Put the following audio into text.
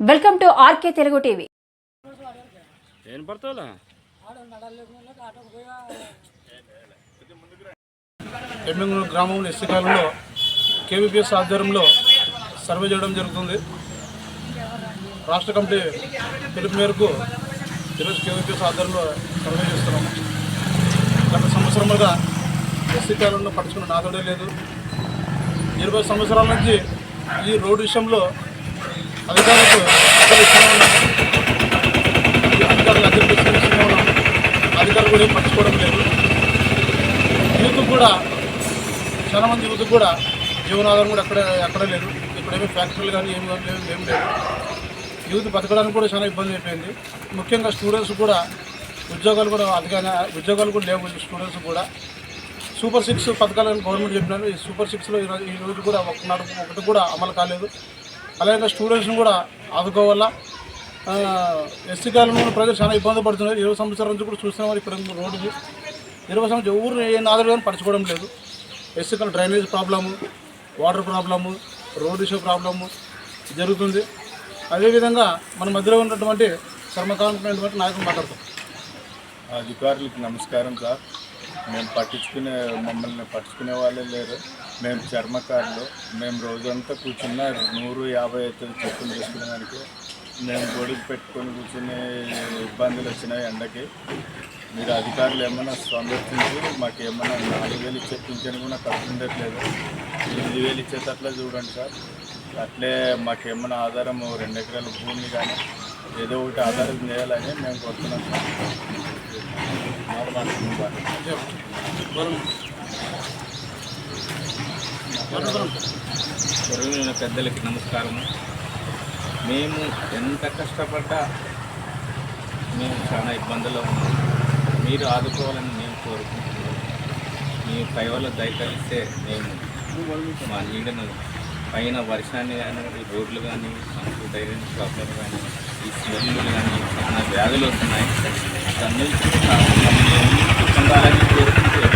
Welcome to RK Telugu TV. Emmiganur గ్రామంలో SC కాలంలో KVPS ఆధ్వర్యంలో సర్వే చేయడం జరుగుతుంది. రాష్ట్ర కమిటీ పిలుపు మేరకు ఈరోజు కేవీపీఎస్ ఆధ్వర్యంలో సర్వే చేస్తున్నాము గత సంవత్సరములుగా ఎస్సీ కాలంలో పడుచుకున్న నాదోడే లేదు. ఇరవై సంవత్సరాల నుంచి ఈ రోడ్డు విషయంలో అధికారులకు అధికారులు అధికారులు కూడా ఏం పట్టించుకోవడం లేదు యూత్ కూడా చాలా మంది యూత్ కూడా జీవనాధారం కూడా ఎక్కడ ఎక్కడ లేదు ఇప్పుడేమీ ఫ్యాక్టరీలు కానీ ఏమి కానీ లేవు ఏం లేదు యూత్ బతకడానికి కూడా చాలా ఇబ్బంది అయిపోయింది ముఖ్యంగా స్టూడెంట్స్ కూడా ఉద్యోగాలు కూడా అదిగానే ఉద్యోగాలు కూడా లేవు స్టూడెంట్స్ కూడా సూపర్ సిక్స్ పథకాలను గవర్నమెంట్ చెప్పినారు ఈ సూపర్ సిక్స్లో ఈరోజు ఈ రోజు కూడా ఒకనాడు ఒకటి కూడా అమలు కాలేదు. అలాగే స్టూడెంట్స్ని కూడా ఆదుకోవాలా? ఎస్సీ కాలంలో ప్రజలు చాలా ఇబ్బంది పడుతున్నారు. ఇరవై సంవత్సరాల నుంచి కూడా చూస్తున్నాం ఇక్కడ రోడ్డు ఇరవై సంవత్సరం ఊరు ఏ నాదులు కానీ పరచుకోవడం లేదు. ఎస్సీ కాలం drainage problem water problem road issue problem జరుగుతుంది. అదేవిధంగా మన మధ్యలో ఉన్నటువంటి శ్రమకాలమైనటువంటి నాయకులు మాట్లాడతాం. అధికారులకు నమస్కారం సార్. మేము పట్టించుకునే మమ్మల్ని పట్టించుకునే వాళ్ళే లేరు. మేము చర్మకారులు. మేము రోజంతా కూర్చున్న నూరు యాభై అవుతుంది చెప్పులు చేసుకునేదానికి మేము గొడుగు పెట్టుకొని కూర్చునే ఇబ్బందులు వచ్చినాయి ఎండకి. మీరు అధికారులు ఏమైనా స్పందించి మాకు ఏమైనా నాలుగు వేలు ఇచ్చే పింఛన్ కూడా కట్టుండట్లేదు ఎనిమిది వేలు ఇచ్చేటట్లా చూడండి సార్. అట్లే మాకేమైనా ఆధారం రెండు ఎకరాల భూమి కానీ ఏదో ఒకటి ఆధారం చేయాలని మేము కోరుతున్నాం సార్. గౌరవనీయుల పెద్దలకి నమస్కారము. మేము ఎంత కష్టపడ్డా మేము చాలా ఇబ్బందుల్లో ఉన్నాం. మీరు ఆదుకోవాలని మేము కోరుకుంటున్నాం. మీ పై వల్ల దయకలిస్తే మేము మా నీడను పైన వర్షాన్ని కానీ రోడ్లు కానీ మనకు డ్రైనేజ్ ప్రాబ్లం కానీ ఈ స్మెల్లు కానీ చాలా వ్యాధులు వస్తున్నాయి. దాని నుంచి కూడా కోరుకుంటే